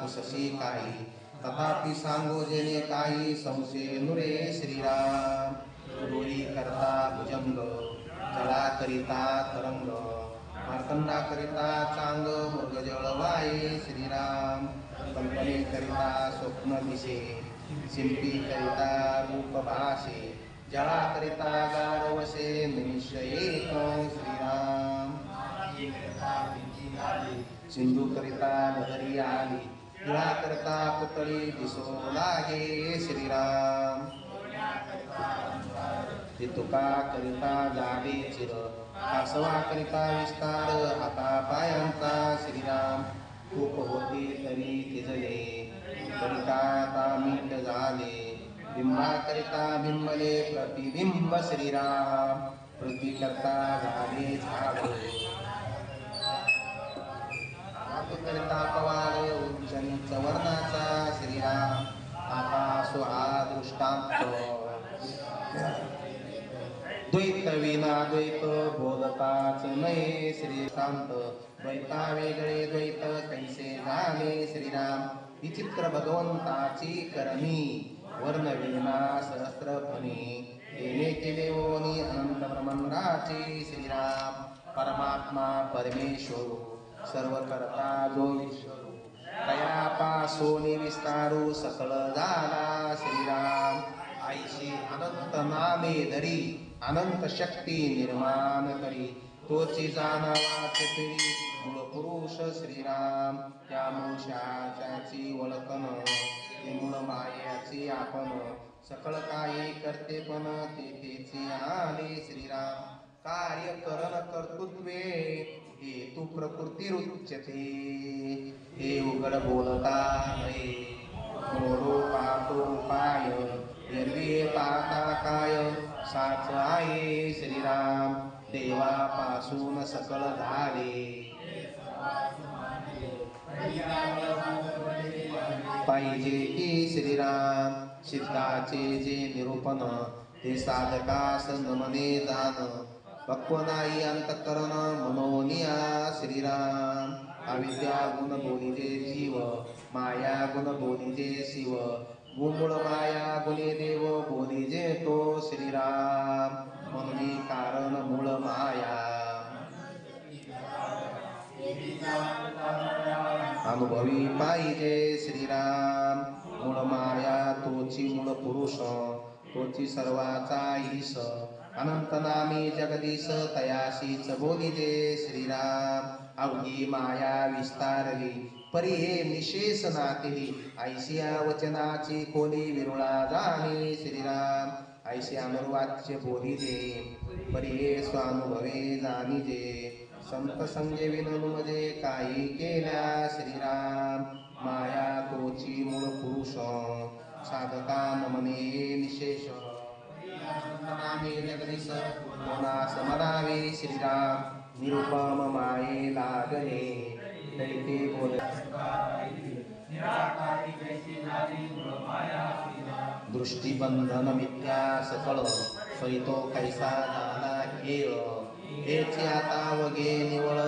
पुससी काही तथापि सांगो जेणे काही संशय नुरे श्रीराम. दोरी करता भुजंग जळा करिता तरंग. मार्कंडा करिता चांग मृग जळवाये श्रीराम. कल्पने करिता स्वप्न दिसे शिल्पी करिता रूप भाषे. जळा करिता गारवसे एक श्रीराम. सिंधू करिता नगरी आली. करता पुतळी दिसो लागे श्रीराम. ते तुका करिता जागे चिर आसवा करिता विस्तार हाता पायांचा श्रीराम. खूप होते तरी तिजले करिता आता मीठ झाले. बिंबा करिता बिंबले प्रतिबिंब श्रीराम. प्रति करता झाले झाले. करिता पवार उच्च वर्णाचा श्रीराम. आता सुहा दृष्टांत द्वैत विना द्वैत बोलताच नये श्रीकांत द्वैता वेगळे द्वैत कैसे झाले श्रीराम? विचित्र भगवंताची करणी. वर्ण विना सहस्त्रफणी येणे केले ओनी अनंत ब्रह्मांडाचे श्रीराम. परमात्मा परमेश्वर. सर्व करता जो ईश्वर हो. तयापासून विस्तारू सकळ झाला श्रीराम. आईशी अनंत नामे धरी अनंत शक्ती निर्माण करी. तोची जाणावाच तरी मूळ पुरुष श्रीराम. त्या मुळशाची ओळखन ते मूळ मायाची आपण सकळ काही करते पण तेथेची आले श्रीराम. कार्य करण कर्तृत्वे हे तू प्रकृती रुच्यते. हे उघड बोलता नये मोडो पाहतो पाय. एरवी पाता काय? साच आहे श्रीराम. देवापासून सकळ झाले. पाहिजे की श्रीराम. सिद्धाचे जे निरूपण ते साधकास नमने जाण पक्व अंतकरण मनोनिया श्रीराम। अविद्या गुण बोलिजे जीव माया गुण बोलिजे शिव। गुमुळ माया गुणे देव बोलिजे तो श्रीराम। म्हणून कारण मूळ माया। अनुभवी पाहिजे श्रीराम। मूळ माया तोची मूळ पुरुष तोची सर्वाचा ईश। अनंतनामी जगदीश तयाशी बोलिजे श्रीराम अवघी माया विस्तारली परी हे निशेष नातेली ऐशिया वचनाची कोणी विरुळा जाणे श्रीराम ऐशी अनुर्वाच्य बोधिजे परी हे स्वानुभवे जाणिजे संत संजे विनोद काही केल्या श्रीराम माया कोची मूळ पुरुष साधका नमने निशेष. समरावे श्रीराम निरुपम माये लागले दैते बोल। दृष्टीबंधन मिथ्या सकळ सैतो कैसा झाला खेळ हेची आता वगे निवळ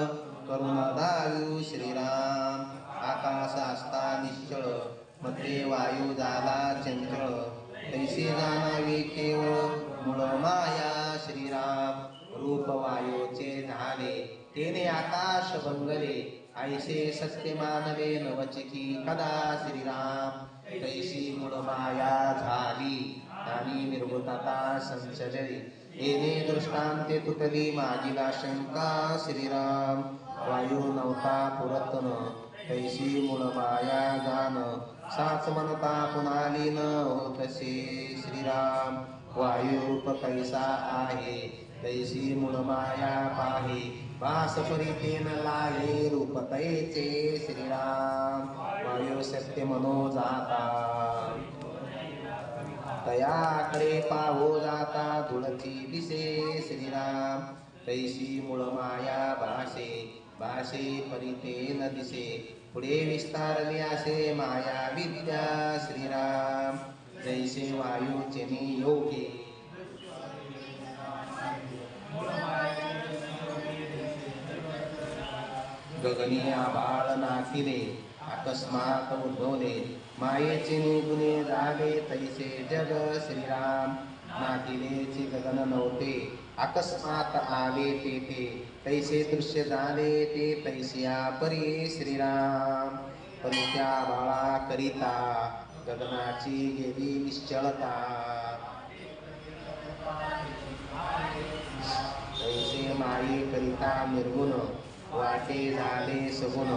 करुण दायू श्रीराम। आकाश असता निश्चळमध्ये वायू झाला चंचळ। कैसे जाणावे केवळ मूळ माया श्रीराम रूप वायूचे झाले तेने आकाश बंगले ऐसे सत्य मानवे नवचकी कदा श्रीराम? तैसी मूळ माया झाली आणि निर्भूतता संचजली येणे दृष्टांते तुटली माझीला शंका श्रीराम. वायू नव्हता पुरतन तैसी मूळ माया साच मनता पुन्हा लीन होतसे श्रीराम वायुरूप कैसा आहे तैसी मूळ माया पाहे वास परितेन लाये रूप तैचे श्रीराम वायू सत्य मनो जाता तयाकडे पाहो जाता धुळती दिसे श्रीराम तैसी मूळ माया भाषे भाषे परिते न दिसे। पुढे विस्तारले असे माया विद्या श्रीराम. जैसे वायूचे योगे. गगनिया बाळ नाकिले अकस्मात उद्भवले. मायेचे निगुणे झाले तैसे जग श्रीराम. नाकिलेचे गगन नव्हते अकस्मात आले तेथे. ते तैसे दृश्य झाले ते तैसिया परी श्रीराम। परी त्या बाळा करिता गगनाची गेली निश्चलता। तैसे माई करिता निर्गुण वाटे झाले सगुण।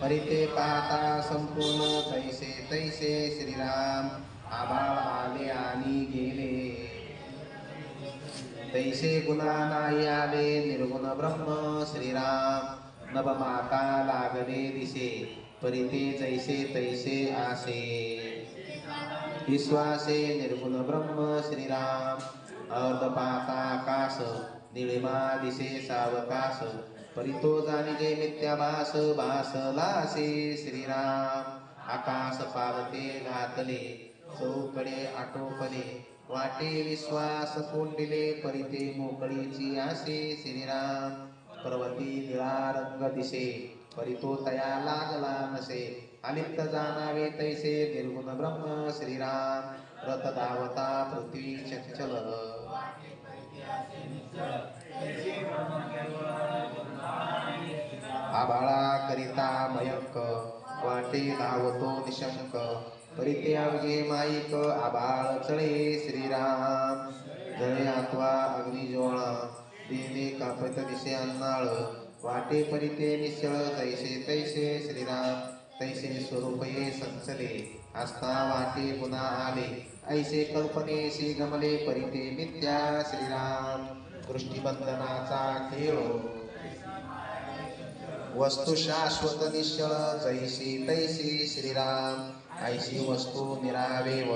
परिते पाहता संपूर्ण तैसे तैसे श्रीराम। आभाळ आले आणि गेले तैसे गुणा नाही आले निर्गुण ब्रह्म श्रीराम। नभमाता लागले दिसे परिते जैसे तैसे आसे। विश्वासे निर्गुण ब्रह्म श्रीराम। अर्धपाता आकाश निळिमा दिसे सावकाश परितो जाणिजे मिथ्याभास भासलासे श्रीराम। आकाश पावते घातले चौकडे आटोपले वाटे विश्वास कोंडिले परिते मोकळीची आसे श्रीराम. पर्वती निळा रंग दिसे परितो तया लागला नसे. अलिप्त जाणावे तैसे निर्गुण ब्रह्म श्रीराम. रथ दावता पृथ्वी चंचल. आबाळा करिता मयंक वाटे धावतो निशंक. परित्यागे माईक आबाळ चळे श्रीराम. जळे आत्वा अग्निज्वाळा देणे कापत दिसे अन्नाळ. वाटे परिते निश्चळ तैसे तैसे श्रीराम. तैसे स्वरूप ये संचले आस्था वाटे पुन्हा आले. ऐसे कल्पनेशी गमले परिते मिथ्या श्रीराम. दृष्टिबंधनाचा खेळ. वस्तू शाश्वत निश्चळ जैसी तैसी श्रीराम. ऐशी वस्तू निरावेव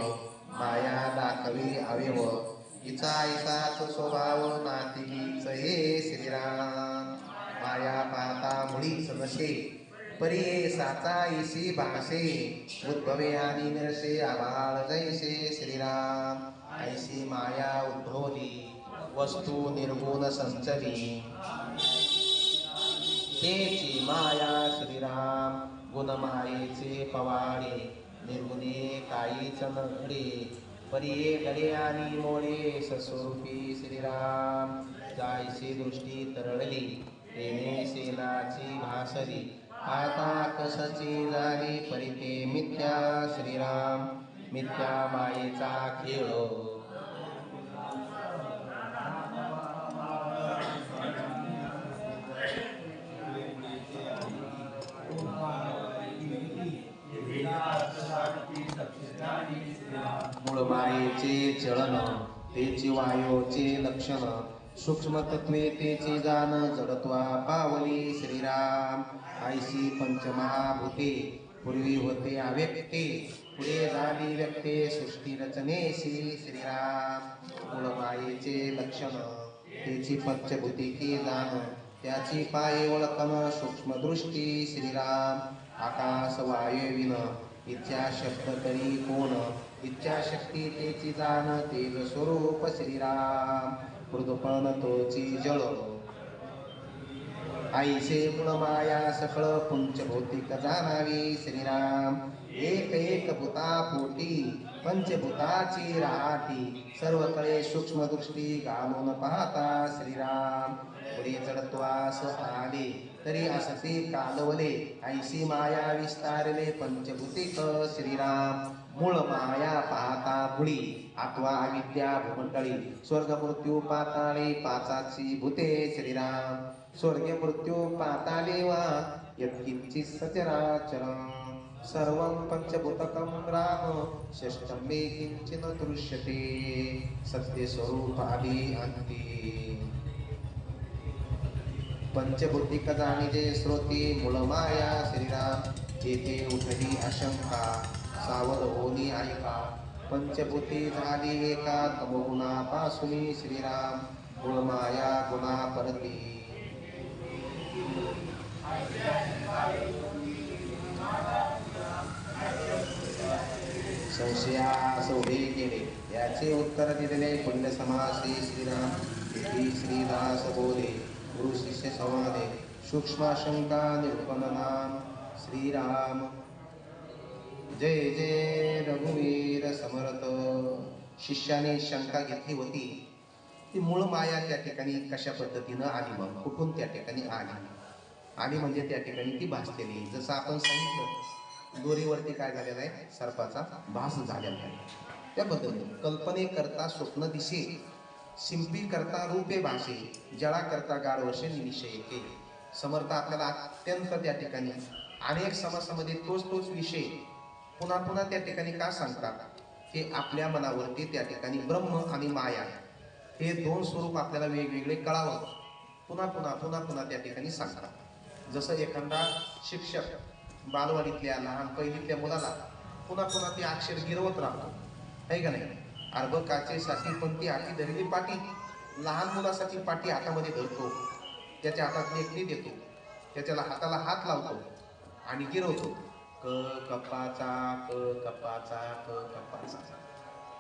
माया दाखवी अवेव. हिचा ऐसाच स्वभाव नातीच हे श्रीराम माया पाहता मुळीच नसे परी साचा ऐसी भासे उद्भवे आणि निरसे आभाळ जैसे श्रीराम ऐशी माया उद्भवली वस्तू निर्गुण संचली. तेची माया श्रीराम गुणमायेचे पवाडे. निर्गुणे काहीच चमकडे घडे परिये आणि मोडे सस्वरूपी श्रीराम. जायची दृष्टी तरळली येणे सेनाची भासरी आता कसची झाली परिते मिथ्या श्रीराम. मिथ्या मायेचा खेळ मूळ मायेचे चलन तेची वायोचे लक्षण सूक्ष्म तत्वे तेची जाण जडत्वा पावली श्रीराम. आयशी पंचमहाभूते पूर्वी होते अव्यक्ते पुढे झाली व्यक्ते सृष्टी रचनेशी श्रीराम. मूळ मायेचे लक्षण तेची पंचभूती की जाण त्याची पाय ओळखन सूक्ष्म दृष्टी श्रीराम. आकाश वायुविन इच्छा शब्द तरी कोण इच्छाशक्ती तेची जाण तेज स्वरूप श्रीराम. मृदुपण तोची जळ. आईसे मूळ माया सकळ पंचभौतिक जाणावी श्रीराम. एक एक भूता पोटी पंचभूताची राहाटी सर्व कळे सूक्ष्म दृष्टी घालून पाहता श्रीराम. पुढे चढत्वास आले तरी असते कालवले. ऐशी माया विस्तारले पंचभूतिक श्रीराम. मूळ माया पाहता मुळी अथवा अविद्या भूमंडळी स्वर्ग मृत्यू पाताळी पाचाची भूते श्रीराम. स्वर्ग मृत्यू पाताले वा यत्किंचित सचराचरम्. सर्वं पंचभूतकम राम षष्ठम मे किञ्चिन दृश्यते सत्यस्वरूपादि अन्ति पंचभूतिक जाणिजे श्रोती मूळ माया श्रीराम जेथे उठली अशंका सावध होनी ऐका पंचभूती झाली एका तमगुणापासून श्रीराम. गुणमाया माया गुणा परती. संशयास उभे केले याचे उत्तर दिलेले पुण्य समासी श्रीराम. श्री श्रीदास बोधे गुरु शिष्य संवादे. सूक्ष्म शंका निरूपण श्रीराम. जय जय रघुवीर समर्थ. शिष्याने शंका घेतली होती. ती मूळ माया त्या ठिकाणी कशा पद्धतीनं आली मग कुठून त्या ठिकाणी आली? आली म्हणजे त्या ठिकाणी ती भासलेली. जसं आपण सांगितलं दोरीवरती काय झालेलं आहे? सर्पाचा भास झालेला आहे. त्या पद्धतीने. कल्पने करता स्वप्न दिसे सिंपी करता रूपे भाषे जळा करता गाढ वर्षे निविषय के समर्थ आपल्याला अत्यंत त्या ठिकाणी अनेक समासामध्ये तोच तोच विषय पुन्हा पुन्हा त्या ठिकाणी का सांगतात? की आपल्या मनावरती त्या ठिकाणी ब्रह्म आणि माया हे दोन स्वरूप आपल्याला वेगवेगळे कळावं. पुन्हा पुन्हा पुन्हा पुन्हा त्या ठिकाणी सांगतात. जसं एखादा शिक्षक बालवाडीतल्या लहान पहिलीतल्या मुलाला पुन्हा पुन्हा ते अक्षर गिरवत राहतो. आहे का नाही? अर्भकाचेसाठी पण ती हाती धरली पाठी लहान मुलासाठी पाठी हातामध्ये धरतो. त्याच्या हातात लेखणी देतो. त्याच्याला हाताला हात लावतो आणि गिरवतो. क कपाचा क कपाचा क कपाचा.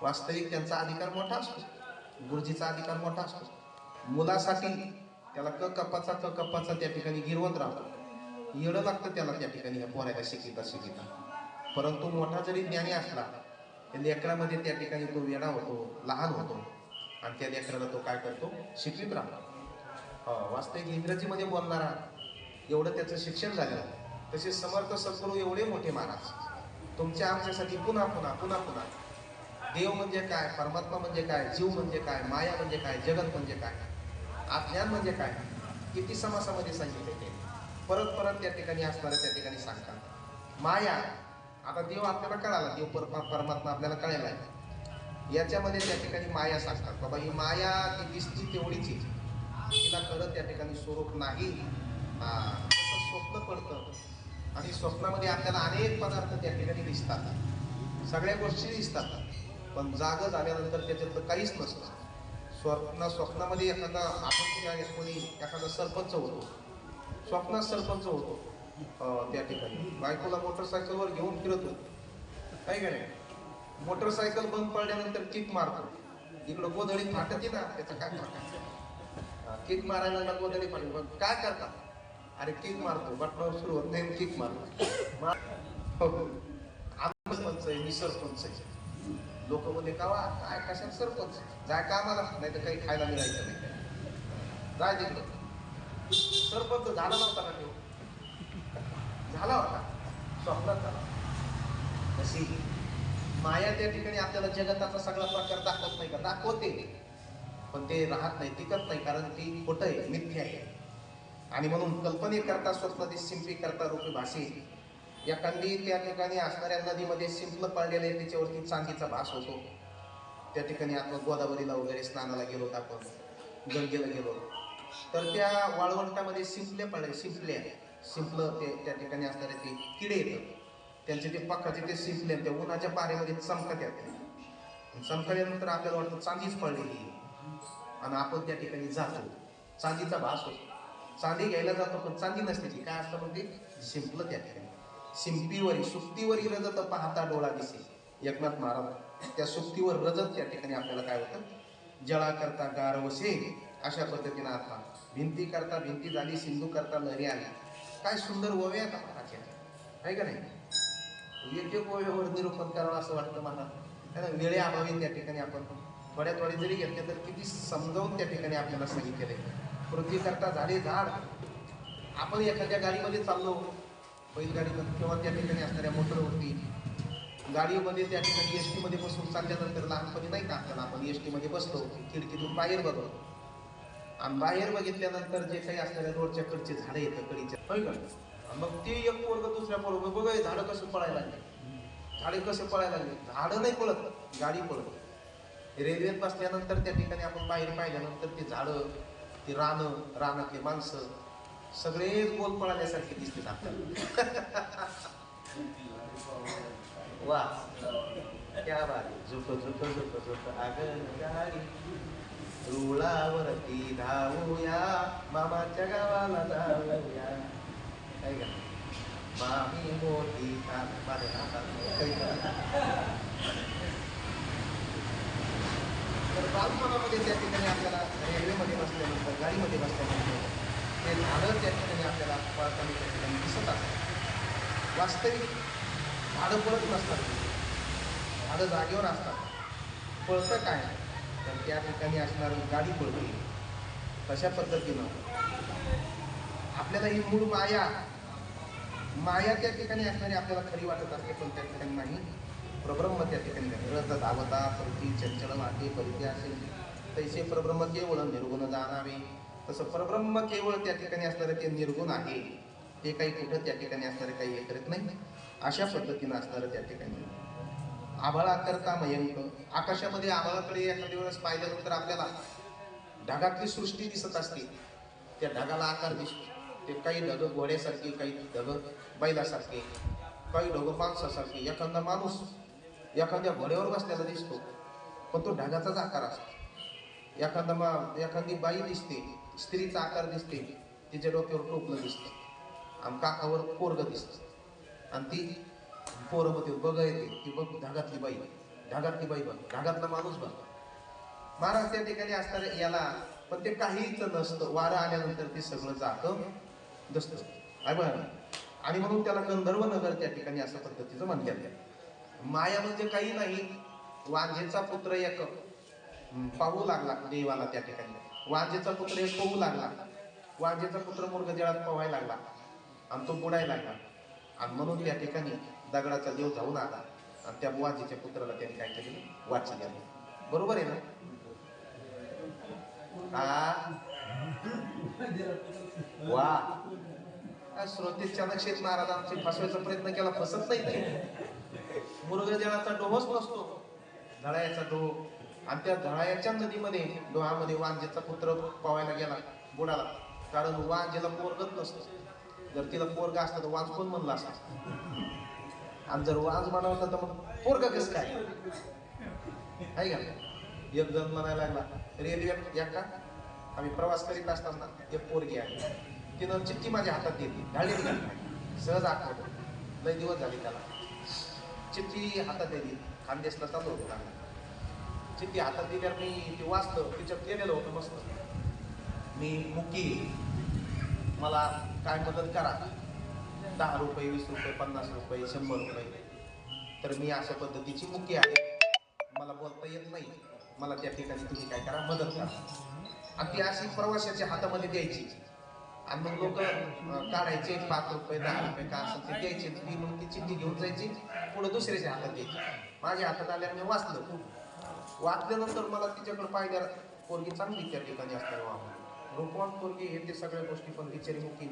वास्तविक त्यांचा अधिकार मोठा असतो. गुरुजीचा अधिकार मोठा असतो. मुलासाठी त्याला क कपाचा क कपाचा त्या ठिकाणी गिरवत राहतो. येणं लागतं त्याला त्या ठिकाणी ह्या पोरायला शिकिता शिकिता परंतु मोठा जरी ज्ञानी असला त्या लेकरामध्ये त्या ठिकाणी तो वेडा होतो लहान होतो. आणि त्या लेकराला तो काय करतो? शिकवित राहतो. हो, वास्तविक इंग्रजीमध्ये बोलणारा एवढं त्याचं शिक्षण झालं तसे समर्थ सद्गुरू एवढे मोठे महाराज. तुमच्या आमच्यासाठी पुन्हा पुन्हा पुन्हा पुन्हा. देव म्हणजे काय? परमात्मा म्हणजे काय? जीव म्हणजे काय? माया म्हणजे काय? जगत म्हणजे काय? अज्ञान म्हणजे काय? किती समासामध्ये सांगितले ते. परत परत त्या ठिकाणी असणारे त्या ठिकाणी सांगतात. माया आता देव आपल्याला कळाला. देव पर परमात्मा आपल्याला कळायला आहे याच्यामध्ये त्या ठिकाणी माया सांगतात. बाबा ही माया ती दिसती तेवढीच तिला खरं त्या ठिकाणी स्वरूप नाही. स्वप्न पडतं. आणि स्वप्नामध्ये आपल्याला अनेक पदार्थ त्या ठिकाणी दिसतात. सगळ्या गोष्टी दिसतात. पण जाग झाल्यानंतर त्याच्यातलं काहीच नसतं. स्वप्न स्वप्नामध्ये एखादा आपण कोणी एखादा सरपंच होतो. स्वप्नात सरपंच होतो त्या ठिकाणी. बायकोला मोटरसायकलवर घेऊन फिरत होतो. काय का नाही? मोटरसायकल बंद पडल्यानंतर किक मारतो. इकडं गोधडी फाटते ना त्याचा काय फाटा किक मारायला लागला गोधडी फाटली पण काय करतात? अरे किक मारतो. बटनावर सुरू होत नाही किक मारतो. हो. आमचं हो. सरपंच आहे? मी सरपंच आहे? लोक बोलले कावा काय कशात सरपंच? जाय कामाला नाही तर काही खायला मिळायचं नाही. जाय तिकडं. सरपंच झाला नव्हता ना तो? झाला होता. स्वप्नात झाला. तशी माया त्या ठिकाणी आपल्याला जगताचा सगळा प्रकार दाखवत नाही का? दाखवते. पण ते राहत नाही टिकत नाही कारण ती खोटं आहे मिथ्या आहे. आणि म्हणून कल्पने करता स्वप्नातील शिंपी करता रूपी भाषे एखादी त्या ठिकाणी असणाऱ्या नदीमध्ये शिंपलं पडलेलं आहे त्याच्यावरती चांदीचा भास होतो. त्या ठिकाणी आपण गोदावरीला वगैरे स्नानाला गेलो आपण. गंगेला गेलो तर त्या वाळवंटामध्ये शिंपले पडले शिंपले. शिंपलं ते त्या ठिकाणी असणारे ते किडे येतात. त्यांचे ते पक्काचे ते शिंपले त्या उन्हाच्या पारेमध्ये चमकत येतात. चमकल्यानंतर आपल्याला वाटतं चांदीच पडलेली आणि आपण त्या ठिकाणी जातो. चांदीचा भास होतो. चांदी घ्यायला जातो पण चांदी नसते ती काय असतं म्हणजे ते शिंपलं त्या ठिकाणी. शिंपीवरी सुप्तीवरी रजत पाहता डोळा दिसे एकनाथ महाराज त्या सुक्तीवर रजत त्या ठिकाणी आपल्याला काय होतं? जळा करता गार वसे अशा पद्धतीनं आता भिंती करता भिंती झाली सिंधू करता लहरी आली. काय सुंदर ओव्या आता महाराजच्या आहे का नाही? एक एक ओव्यावर निरूपण करावं असं वाटतं मला. कारण वेळे अभावी त्या ठिकाणी आपण थोड्या थोडे जरी घेतले तर किती समजावून त्या ठिकाणी आपल्याला सांगितलेलं आहे पृथ्वी करता झाडे झाड. आपण एखाद्या गाडीमध्ये चाललो बैलगाडीमध्ये किंवा त्या ठिकाणी असणाऱ्या मोटरवरती. गाडीमध्ये त्या ठिकाणी एस टीमध्ये बसून चालल्यानंतर लहानपणी नाही का आपल्याला आपण एस टीमध्ये बसतो खिडकीतून बाहेर बघतो. आणि बाहेर बघितल्यानंतर जे काही असणाऱ्या रोडच्या कडचे झाडं येतं कडीचे होय का? आणि मग ते एक पोरग दुसऱ्या पोरग बघ झाडं कसं पळायला लागले. झाडे कसे पळायला लागले? झाडं नाही पळत गाडी पळत. रेल्वेत बसल्यानंतर त्या ठिकाणी आपण बाहेर पाहिल्यानंतर ते झाडं ते रानं रानातले माणसं सगळेच गोल पळाल्यासारखे दिसतात आपल्याला वा क्या बात झुक झुक झुक झुक आगन गाडी। रुळावरती धावूया मामाच्या गावाला जाऊया काय? का मामी मोठी कान माझ्या हातात काही का? तर बालपणामध्ये त्या ठिकाणी आपल्याला रेल्वेमध्ये बसल्यानंतर गाडीमध्ये बसल्यानंतर ते झाडं त्या ठिकाणी आपल्याला पळताना त्या ठिकाणी दिसत असतात वास्तविक झाडं पळत नसतात. झाडं जागेवर असतात. पळतं काय? तर त्या ठिकाणी असणारी गाडी पळते. तशा पद्धतीनं? आपल्याला ही मूळ माया माया त्या ठिकाणी असणारी आपल्याला खरी वाटत असते पण त्या ठिकाणी नाही. प्रब्रह्म त्या ठिकाणी नाही. रथ धावता परती चंचल वाटे परिती असेल तैसे परब्रह्म केवळ निर्गुण जाणावे. तसं परब्रह्म केवळ त्या ठिकाणी असणारं ते निर्गुण आहे. ते काही कुठं त्या ठिकाणी असणारे काही हे करत नाही. अशा पद्धतीनं असणारं त्या ठिकाणी. आभाळा करता मयंक. आकाशामध्ये आभाळाकडे एखाद्या वेळेस पाहिल्यानंतर आपल्याला ढगातली सृष्टी दिसत असते. त्या ढगाला आकार दिसतो. ते काही ढग घोड्यासारखे काही ढग बैलासारखे काही ढग माणसासारखे. एखादा माणूस एखाद्या घोड्यावर बसलेला दिसतो. पण तो ढगाचाच आकार असतो. एखादा मा एखादी बाई दिसते स्त्रीचा आकार दिसते तिच्या डोक्यावर टोपलं दिसतं. आणि काकावर पोरग दिसतं. आणि ती पोरं होते बघ येते ती बघ ढगातली बाई ढगातली बाई बघ ढगातला माणूस बघ. महाराज त्या ठिकाणी असणाऱ्या याला पण ते काहीच नसतं. वारं आल्यानंतर ते सगळं जातं दसतं आहे बरं आणि म्हणून त्याला गंधर्व नगर त्या ठिकाणी अशा पद्धतीचं म्हणतात. माया म्हणजे काही नाही. वांझेचा पुत्र एक पाहू लागला देवाला त्या ठिकाणी. वाजेचा पुत्र एक पाहू लागला. वांझेचा पुत्र मुर्गजळात पोहायला लागला. आणि तो बुडायला लागला. आणि म्हणून त्या ठिकाणी दगडाचा देव जाऊन आला. आणि त्या वाजेच्या पुत्राला त्यांनी काय केलं वाची द्यावी बरोबर आहे ना? हा? वा. काय श्रोते महाराज आमचे फसवायचा प्रयत्न केला. फसत नाही ते मुरगजळाचा डोहच नसतो. धळायाचा डोह. आणि त्या धळायाच्या नदीमध्ये डोहामध्ये वांजेचा पुत्र पावायला गेला बुडाला. कारण वांजेला पोरगत नसतं. जर तिला पोरगा असतं तर वांज कोण म्हणला असता. आणि जर वांज म्हणाला तर मग पोरगा कसं काय? आहे का? एक जण म्हणायला लागला रेल्वे एका आम्ही प्रवास करीत असताना एक पोरगी आहे तिनं चिठ्ठी माझ्या हातात दिली. घालली सहज आठवलं. लय दिवस झाले त्याला. चिठ्ठी हातात दिली खानदेशला चालू होतो. चिठ्ठी हातात दिल्यावर मी ते वाचलं तिच्यात केलेलं होतं मस्त. मी मुकी मला काय मदत करा. दहा रुपये वीस रुपये पन्नास रुपये शंभर रुपये. तर मी अशा पद्धतीची मुकी आहे. मला बोलता येत नाही. मला त्या ठिकाणी तुम्ही काय करा मदत करा. आणि ती अशी प्रवाशाच्या हातामध्ये द्यायची. आणि मग लोक काढायचे पाच रुपये दहा रुपये का असेल ते द्यायचे. ती मग ती चिठ्ठी घेऊन जायची पुढे दुसऱ्याच्या हातात द्यायची. माझ्या हातात आल्यावर मी वाचलं. वाचल्यानंतर मला तिच्याकडे पाहिल्या पोरगी चांगली त्या ठिकाणी असताना वाहून रूपवान पोरगी हे ते सगळ्या गोष्टी पण विचारमुखी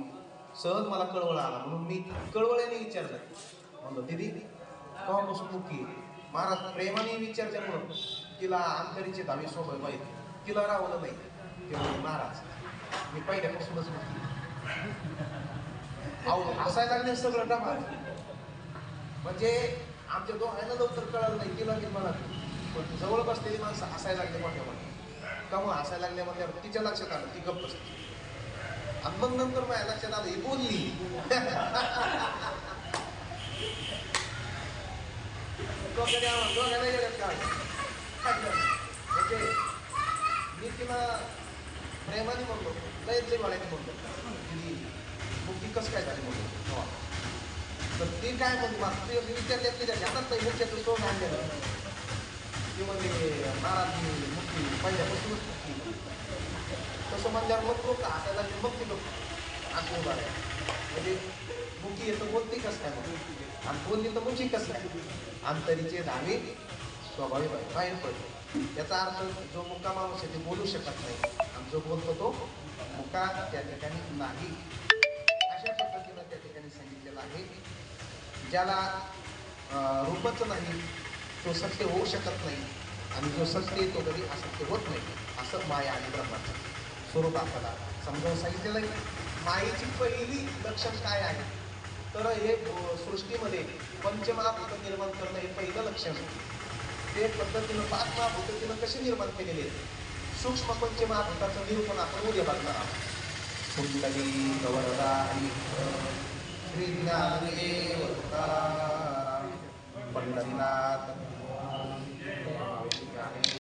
सहज मला कळवळ आला. म्हणून मी कळवळ्याने विचारलं. म्हणलं दिदी केव्हापासून मुखी महाराज प्रेमाने विचारल्यामुळं तिला अंतरीचे दहावी सोबत माहिती तिला रावलं नाही. ते महाराज मी पहिल्यापासूनच मुखी अहो हसायला लागले सगळं डबा. म्हणजे आमच्या दोघांना लवकर कळलं नाही. तिला मी मला पण जवळ बसलेली माणसं हसायला लागले मोठ्या मोठ्या का मग हसायला लागल्या म्हटल्यावर तिच्या लक्षात आलं ती गप्प बसली. आणि मग नंतर माझ्या लक्षात आलं ही बोलली. म्हणजे मी तिला प्रेमाने म्हणतो लय जिव्हाळ्याने म्हणलो की ती कसं काय झाली म्हणतो तर ती काय म्हणतो मला ते विचारल्या तिच्या ध्यानात नाही मुख्याचं सोन आणलेलं ती म्हणजे महाराज मुक्ती पहिल्यापासूनच मुक्ती. तसं म्हणल्यावर मग लोक हातायला ते मग लोक असं उभा राहिले. म्हणजे मुकी येतं बोलते कसं काय मग आणि बोलली तर मुची कसं काय? अंतरीचे धावे स्वाभाविक आहे, बाहेर पडतो याचा अर्थ जो मुक्का माणूस आहे ते बोलू शकत नाही. आणि जो बोलतो तो मुका त्या ठिकाणी नाही. अशा पद्धतीनं त्या ठिकाणी सांगितलेलं आहे. ज्याला अं, रूपच नाही तो सत्य होऊ शकत नाही. आणि जो सत्य आहे तो कधी असत्य होत नाही. असं माया आणि ब्रह्माचं स्वरूप आपल्याला समजावून सांगितलेलं आहे. मायेची पहिली लक्षण काय आहे? तर हे सृष्टीमध्ये पंचमहाभूत निर्माण करणं हे पहिलं लक्षण ते पद्धतीनं पाच महाभूत कसे निर्माण केलेले आहेत? सूक्ष्म पंचमहाभूताचं निरूपण आपण उद्या बघणार आहोत. कुंडली गवरदा श्री